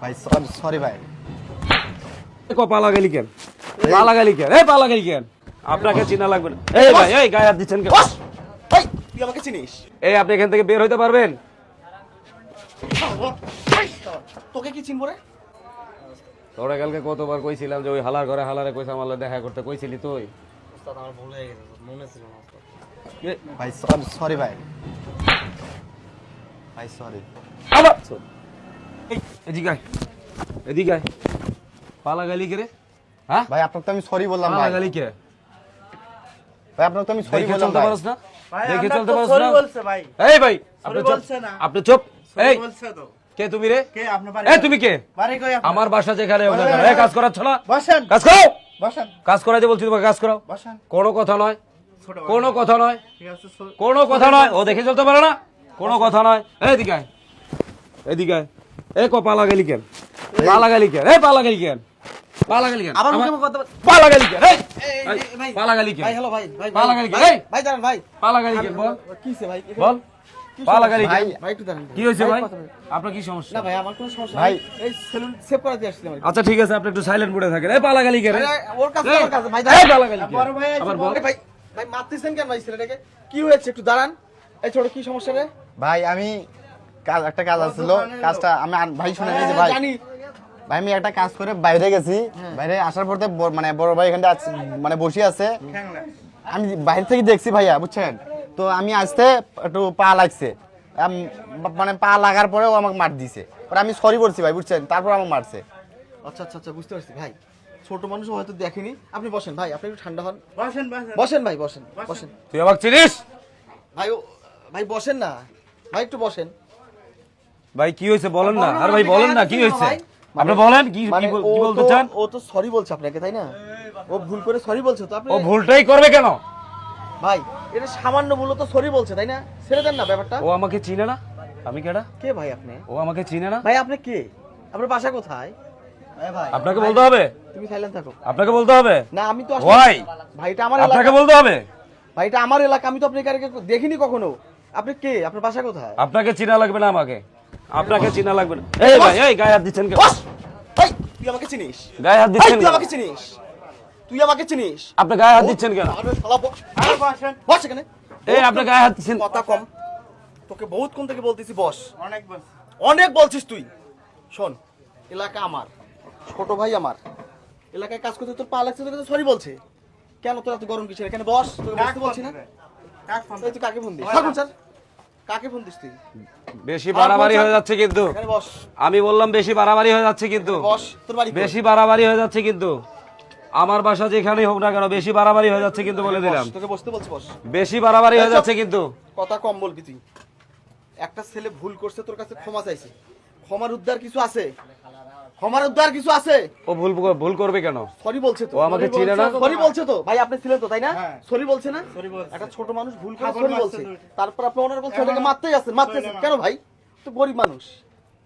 ভাই sorry sorry ভাই। এ লাগাইলি কেন? পা লাগাইলি কেন? এই পা লাগাইলি কেন? আপনাকে চিনা লাগবে না। এই ভাই এই গায়ে হাত দিচ্ছেন কেন? ভাই তুই আমাকে চিনিস? এই আপনি এখান থেকে বের হইতে পারবেন? তোকে কি চিনবো রে? তোরা কালকে কতবার কইছিলাম যে ওই হালার ঘরে হালারে কইসাম আল্লাহ দেখা করতে। কইছিলি তুই? ওস্তাদ আমার ভুল হয়ে গেছে মনে ছিল না ভাই সরি সরি ভাই। ভাই সরি। আবার এদিকে আয়। এদিকে আয়। পা লাগাইলি কে রে? হ্যাঁ? ভাই আপনাকে তো আমি সরি বললাম পা ভাই। লাগাইলি কে? ভাই আপনাকে তো আমি সরি বললাম চলতে ভাই। পারছ না? দেখে চলতে পারছ না? বলছে ভাই। এই ভাই আপনি চুপ। আপনি চুপ। এই বলছে তো। কে তুমি রে? কে? আপনার বাড়ি এই তুমি কে? বাড়ি কই আমার বাসা যেখানে ওখানে এই কাজ করাচ্ছ না? বসেন। কাজ করো বসেন। কাজ করাইতে বলছি তোমাকে কাজ করাও। বসেন। কোনো কথা নয়। কোনো কথা নয়। ঠিক আছে সো- কোনো কথা নয়। ও দেখে চলতে পারে না? কোনো কথা নয়। এদিকে আয়। এদিকে আয়। এই ক পা লাগাইলি কেন পা লাগাইলি কেন এই পা লাগাইলি কেন পা লাগাইলি কেন আবার মুখে কথা বল- পা লাগাইলি কেন এই ভাই, পা লাগাইলি কেন ভাই হ্যালো ভাই ভাই পা ভাই, লাগাইলি কেন? ভাই, এই! ভাই দাঁড়ান ভাই পা লাগাইলি কেন বল ভাই বল পা লাগাইলি কেন ভাই ভাই একটু দাঁড়ান কি হয়েছে ভাই আপনার কি সমস্যা না ভাই আমার কোনো সমস্যা ভাই। এই সেলুন সেভ করাতে আসছিলাম কি। আচ্ছা ঠিক আছে আপনি একটু সাইলেন্ট মোডে থাকেন এই পা লাগাইলি কেন ওর কাছে আমার কাছে ভাই দাঁড়ান। পা লাগাইলি কেন? ভাই আবার বল ভাই ভাই মারতেছেন কেন ভাই ছেলেটাকে কি হয়েছে একটু দাঁড়ান এই ছোট কি সমস্যা রে ভাই আমি কাজ একটা কাজ আসছিল কাজটা আমি ভাই শুনে নিয়েছি ভাই। ভাই আমি একটা কাজ করে বাইরে গেছি। বাইরে আসার পর মানে বড় ভাই এখানটা আছে- মানে বসে আছে। আমি বাইরে থেকে দেখছি ভাইয়া বুঝছেন? তো আমি আসতে একটু পা লাগছে। মানে পা লাগার পরেও আমাকে মার দিছে। পরে আমি সরি বলছি ভাই বুঝছেন? তারপর আমাকে মারছে। আচ্ছা আচ্ছা আচ্ছা বুঝতে পারছি। ভাই ছোট মানুষ হয়তো দেখেনি। আপনি বসেন ভাই আপনি একটু ঠান্ডা হন। বসেন বসেন। বসেন ভাই বসেন বসেন। তুই আমাকে চিনিস? ভাই ভাই বসেন না। ভাই একটু বসেন। ভাই কি হয়েছে বলেন না? আর ভাই বলেন না কি হয়েছে? আপনি বলেন কি মানে কি ও বলতে তো- চান? ও তো সরি বলছে আপনাকে তাই না? ও ভুল করে সরি বলছে তো আপনি ও ভুলটাই করবে কেন? ভাই এটা সামান্য ভুল তো সরি বলছে তাই না? ছেড়ে দেন না ব্যাপারটা। ও আমাকে চিনে না? আমি কেডা? কে ভাই আপনি? ও আমাকে চিনে না? ভাই আপনি কে? আপনার বাসা কোথায়? ভাই। আপনাকে বলতে হবে। তুমি সাইলেন্ট থাকো। আপনাকে বলতে হবে। না আমি তো Why? ভাইটা আমার আপনাকে বলতে হবে। ভাইটা আমার এলাকা আমি তো আপনাকে দেখিনি কখনো। আপনি কে? আপনার বাসা কোথায়? আপনাকে চিনা লাগবে না আমাকে। আপনাকে চিনা লাগবে না। এই ভাই এই গায়ে হাত দিচ্ছেন কেন? তুই আমাকে চিনিস? গায়ে হাত দিচ্ছেন তুই আমাকে চিনিস? তুই আমাকে চিনিস? আপনি গায়ে হাত দিচ্ছেন কেন? আরে শালা ব- আরে বসেন বস এখানে। এই আপনি গায়ে হাত দিচ্ছেন। কথা কম। তোকে বহুত কোন থেকে বলতেছি বস। অনেক বস অনেক বলছিস তুই। শোন এলাকা আমার। ছোট ভাই আমার। এলাকায় কাজ করতে তোর পা লাগছে তোকে তো সরি বলছে। কেন তোর এত গরম কিসের? এখানে বস তোকে বসতে বলছি না। কাক ফোন এই কাকে ফোন দিস? থাকুন স্যার। কাকে ফোন দিস তুই? বেশি বাড়াবাড়ি হয়ে যাচ্ছে কিন্তু। আমি বললাম বেশি বাড়াবাড়ি হয়ে যাচ্ছে কিন্তু। বেশি বাড়াবাড়ি হয়ে যাচ্ছে কিন্তু। আমার বাসা যেখানেই হোক না কেন বেশি বাড়াবাড়ি হয়ে যাচ্ছে কিন্তু বলে দিলাম। তোকে বসতে বলছি বস। বেশি বাড়াবাড়ি হয়ে যাচ্ছে কিন্তু। কথা কম বলবি তুই। একটা ছেলে ভুল করছে তোর কাছে ক্ষমা চাইছে। ক্ষমার উদ্ধার কিছু আছে? ক্ষমার উদ্ধার কিছু আছে। ও ভুল ভুল করবে কেন? সরি বলছে তো। ও আমাকে চিনে না? সরি বলছে তো। ভাই আপনি ছিলেন তো তাই না? হ্যাঁ। সরি বলছে না? Sorry বলছে। একটা ছোট মানুষ ভুল করে সরি বলছে। তারপর আপনি ওনার বলছে ওটাকে মারতেই আছেন মারতেছেন। কেন ভাই? তো গরিব মানুষ।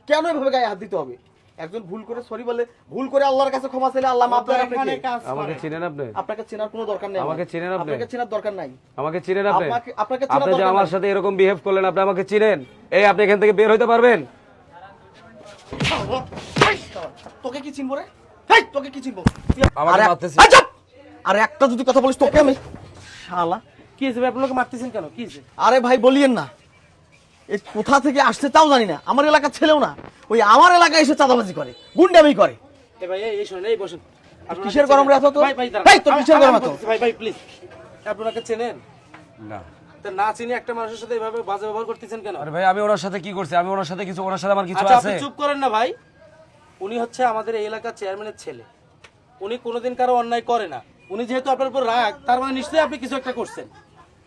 কেন এভাবে গায়ে হাত দিতে হবে? একজন ভুল করে সরি বলে ভুল করে আল্লাহর কাছে ক্ষমা চাইলে আল্লাহ মাফ করে আপনাকে আমাকে চিনেন আপনি? আপনাকে চেনার কোনো দরকার নেই আমার। আমাকে চেনেন আপনি? আপনাকে চেনার দরকার নাই। আমাকে চিনেন আপনি? আপনাকে- আপনাকে চেনার আপনি যে দরকার আমার সাথে এরকম বিহেভ করলেন আপনি আমাকে চিনেন? এই আপনি এখান থেকে বের হইতে পারবেন? তোকে কি চিনবো রে? হেই, তোকে কি চিনবো? আমাকে মারতেছিস? আরে একটা যদি কথা বলিস তোকে আমি। শালা। কি হয়েছে ভাই? আপনাকে মারতেছেন কেন? কি হয়েছে? আরে ভাই বলিয়েন না। এই কোথা থেকে আসছে তাও জানি না। আমার এলাকার ছেলেও না। ওই আমার এলাকায় এসে চাঁদাবাজি করে গুন্ডামি করে। এ ভাই এই- এই শোনেন এই বসেন। কিসের গরম রে এত তোর? ভাই ভাই তোর কিসের গরম? ভাই ভাই প্লিজ আপনাকে চেনেন? না। না চিনি একটা মানুষের সাথে এভাবে বাজে ব্যবহার করতেছেন কেন? আরে ভাই আমি ওনার সাথে কি করছি? আমি ওনার সাথে কিছু ওনার সাথে আমার কিছু আচ্ছা আছে? চুপ করেন না ভাই। উনি হচ্ছে আমাদের এই এলাকার চেয়ারম্যানের ছেলে। উনি কোনোদিন কারও অন্যায় করে না। উনি যেহেতু আপনার উপর রাগ তার মানে নিশ্চয়ই আপনি কিছু একটা করছেন।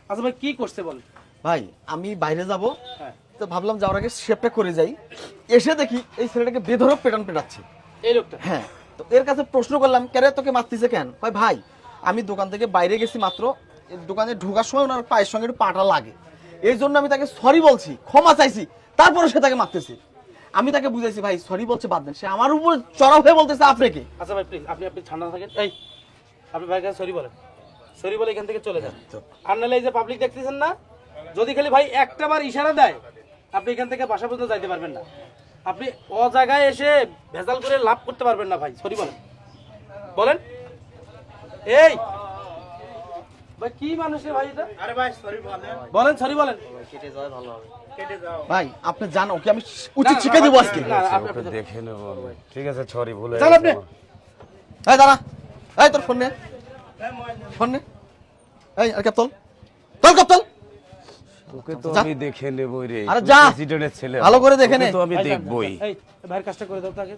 আচ্ছা ভাই কি করছে বলেন? ভাই আমি বাইরে যাব হ্যাঁ। তো ভাবলাম যাওয়ার আগে শেপটা করে যাই। এসে দেখি এই ছেলেটাকে বেধরক পেটান পেটাচ্ছে। এই লোকটা? হ্যাঁ তো এর কাছে প্রশ্ন করলাম কেন তোকে মারতিছে কেন? ভাই ভাই আমি দোকান থেকে বাইরে গেছি মাত্র দোকানে ঢোকার সময় ওনার পায়ের সঙ্গে একটু পাটা লাগে। এই জন্য আমি তাকে সরি বলছি ক্ষমা চাইছি তারপরে সে তাকে মারতেছে। আমি তাকে বুঝাইছি ভাই সরি বলছে বাদ দেন। সে আমার উপর চড়াও হয়ে বলতেছে আপনাকে। আচ্ছা ভাই প্লিজ আপনি আপনি ঠান্ডা থাকেন। এই আপনি ভাই কাছে সরি বলেন। সরি বলে এখান থেকে চলে যান। আর নাহলে এই যে পাবলিক দেখতেছেন না যদি খালি ভাই একটা বার ইশারা দেয় আপনি এখান থেকে বাসা পর্যন্ত যাইতে পারবেন না। আপনি অ জায়গায় এসে ভেজাল করে লাভ করতে পারবেন না ভাই। সরি বলেন। বলেন। এই ভাই কি মানুষ ভাই এটা? আরে ভাই সরি বলেন। বলেন সরি বলেন। ভাই আপনি জানো কি আমি উচিত শিক্ষা দিব আজকে। আপনি- আপনি- দেখে নেব ঠিক আছে সরি ভুলে চল আপনি। এই দাঁড়া। এই তোর ফোন নে। ফোন নে। এই আর তোকে তো। আমি দেখে নেবই রে। আরে যা। প্রেসিডেন্টের ছেলে। ভালো করে দেখে তোকে নে। তো আমি দেখবই। এই ভাইয়ের কাজটা করে দাও তো আগে